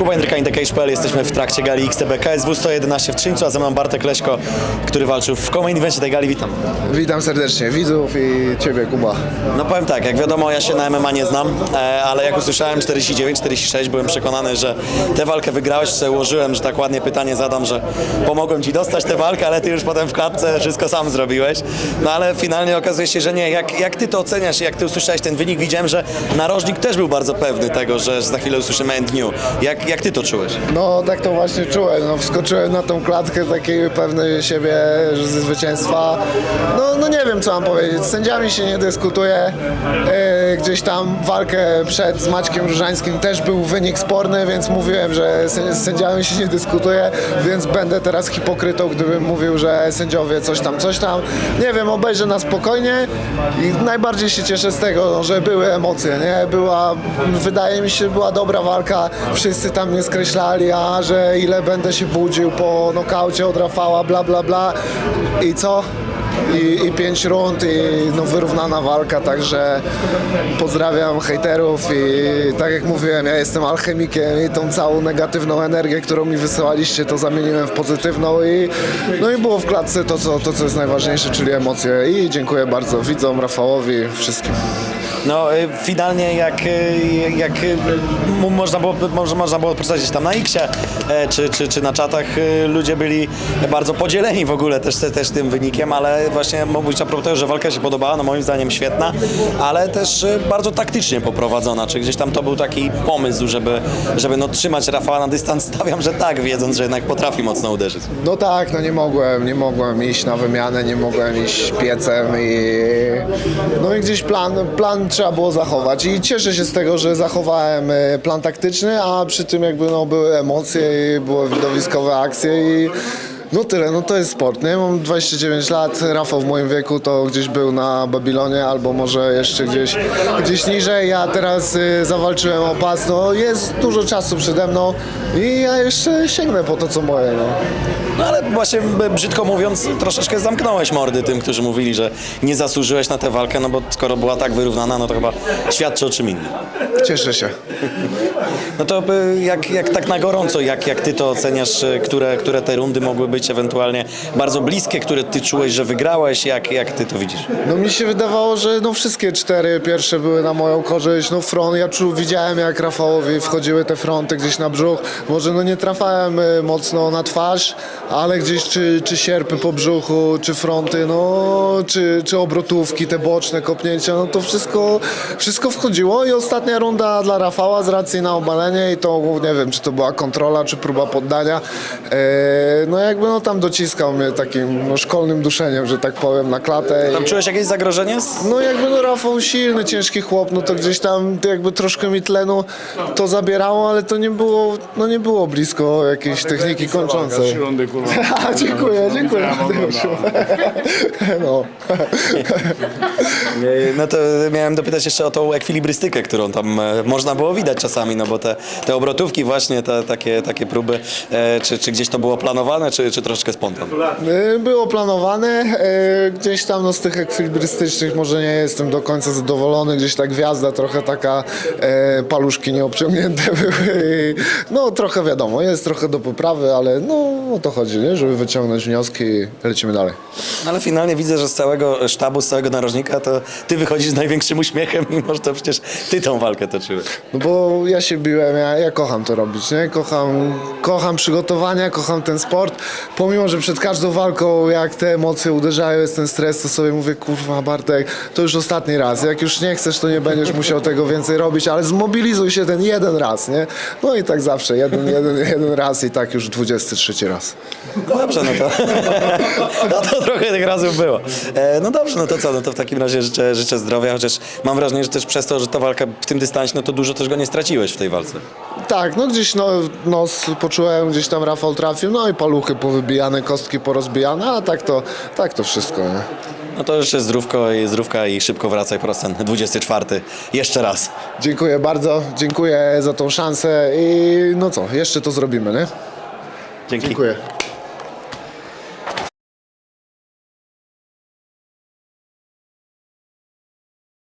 Kuba Jędryka, InTheCage.pl. Jesteśmy w trakcie gali XTB KSW 111 w Trzyńcu, a ze mną Bartek Leśko, który walczył w Comain Evencie tej gali. Witam. Witam serdecznie widzów i Ciebie Kuba. No powiem tak, jak wiadomo, ja się na MMA nie znam, e, ale jak usłyszałem 49-46, byłem przekonany, że tę walkę wygrałeś. Sobie ułożyłem, że tak ładnie pytanie zadam, że pomogłem Ci dostać tę walkę, ale Ty już potem w klatce wszystko sam zrobiłeś. No ale finalnie okazuje się, że nie. Jak, jak Ty to oceniasz, jak Ty usłyszałeś ten wynik? Widziałem, że narożnik też był bardzo pewny tego, że za chwilę usłyszymy end new. Jak, jak Ty to czułeś? No tak to właśnie czułem, no wskoczyłem na tą klatkę takiej pewny siebie ze zwycięstwa. No, no nie wiem co mam powiedzieć, z sędziami się nie dyskutuje. E, gdzieś tam walkę przed z Maćkiem Różańskim też był wynik sporny, więc mówiłem, że z sędziami się nie dyskutuje, więc będę teraz hipokrytą, gdybym mówił, że sędziowie coś tam, coś tam. Nie wiem, obejrzę na spokojnie i najbardziej się cieszę z tego, no, że były emocje, nie? Była, wydaje mi się, była dobra walka, wszyscy tam mnie skreślali, a że ile będę się budził po nokaucie od Rafała, bla bla bla i co? I, i pięć rund i no, wyrównana walka, także pozdrawiam hejterów i tak jak mówiłem, ja jestem alchemikiem i tą całą negatywną energię, którą mi wysyłaliście, to zamieniłem w pozytywną i no i było w klatce to, co, to, co jest najważniejsze, czyli emocje i dziękuję bardzo widzom, Rafałowi, wszystkim. No y, finalnie jak, y, jak y, można było, można było przeczytać tam na Xie e, czy, czy, czy na czatach ludzie byli bardzo podzieleni w ogóle też, też tym wynikiem, ale właśnie mówić a propos tego, że walka się podobała, no moim zdaniem świetna, ale też bardzo taktycznie poprowadzona, czy gdzieś tam to był taki pomysł, żeby, żeby no, trzymać Rafała na dystans, stawiam, że tak, wiedząc, że jednak potrafi mocno uderzyć. No tak, no nie mogłem, nie mogłem iść na wymianę, nie mogłem iść piecem i no i gdzieś plan, plan trzeba było zachować. I cieszę się z tego, że zachowałem e, plan taktyczny, a przy tym jakby no były emocje i były widowiskowe akcje i no tyle, no to jest sport, nie? Mam 29 lat, Rafał w moim wieku to gdzieś był na Babilonie albo może jeszcze gdzieś, gdzieś niżej, ja teraz y, zawalczyłem o pas, no jest dużo czasu przede mną i ja jeszcze sięgnę po to co moje, no. No ale właśnie b- brzydko mówiąc, troszeczkę zamknąłeś mordy tym, którzy mówili, że nie zasłużyłeś na tę walkę, no bo skoro była tak wyrównana, no to chyba świadczy o czym innym. Cieszę się. No to jak, jak tak na gorąco, jak, jak ty to oceniasz, y, które, które te rundy mogły być ewentualnie bardzo bliskie, które ty czułeś, że wygrałeś, jak, jak ty to widzisz? No mi się wydawało, że no wszystkie cztery pierwsze były na moją korzyść. No front, ja czu, widziałem jak Rafałowi wchodziły te fronty gdzieś na brzuch. Może no nie trafiałem y, mocno na twarz, ale gdzieś czy, czy sierpy po brzuchu, czy fronty, no czy, czy obrotówki, te boczne kopnięcia, no to wszystko, wszystko wchodziło i ostatnia runda dla Rafała z racji na obalenie i to nie wiem, czy to była kontrola, czy próba poddania. E, no jakby no tam dociskał mnie takim no, szkolnym duszeniem, że tak powiem, na klatę. Tam czułeś jakieś zagrożenie? No jakby no Rafał silny, ciężki chłop, no to gdzieś tam jakby troszkę mi tlenu to zabierało, ale to nie było, no nie było blisko jakiejś techniki kończącej. Rundy. A, dziękuję, dziękuję. No. Y, No to miałem dopytać jeszcze o tą ekwilibrystykę, którą tam e, można było widać czasami, no bo te, te obrotówki właśnie, te, takie, takie próby, e, czy, czy gdzieś to było planowane, czy, czy troszeczkę spontan? Y, Było planowane, y, gdzieś tam no, z tych ekwilibrystycznych może nie jestem do końca zadowolony, gdzieś ta gwiazda trochę taka, e, paluszki nieobciągnięte były. i, No trochę wiadomo, jest trochę do poprawy, ale no o to chodzi, nie? żeby wyciągnąć wnioski i lecimy dalej. No Ale finalnie widzę, że z całego sztabu, z całego narożnika, to ty wychodzisz z największym uśmiechem, mimo że to przecież ty tą walkę toczyłeś. No bo ja się biłem, ja, ja kocham to robić, nie? Kocham, kocham przygotowania, kocham ten sport. Pomimo, że przed każdą walką, jak te emocje uderzają, jest ten stres, to sobie mówię, kurwa Bartek, to już ostatni raz. Jak już nie chcesz, to nie będziesz musiał tego więcej robić, ale zmobilizuj się ten jeden raz, nie? No i tak zawsze, jeden, jeden, jeden raz i tak już 23 raz. No dobrze, no to, no to trochę tych razów było. E, no dobrze, no to co, no to w takim razie życzę, życzę zdrowia, chociaż mam wrażenie, że też przez to, że ta walka w tym dystansie, no to dużo też go nie straciłeś tej walce. Tak, no gdzieś no, nos poczułem, gdzieś tam Rafał trafił, no i paluchy powybijane, kostki porozbijane, a tak to, tak to wszystko, nie? No to jeszcze zdrówko i zdrówka i szybko wracaj po raz ten 24. Jeszcze raz. Dziękuję bardzo, dziękuję za tą szansę i no co, jeszcze to zrobimy, nie? Dzięki. Dziękuję.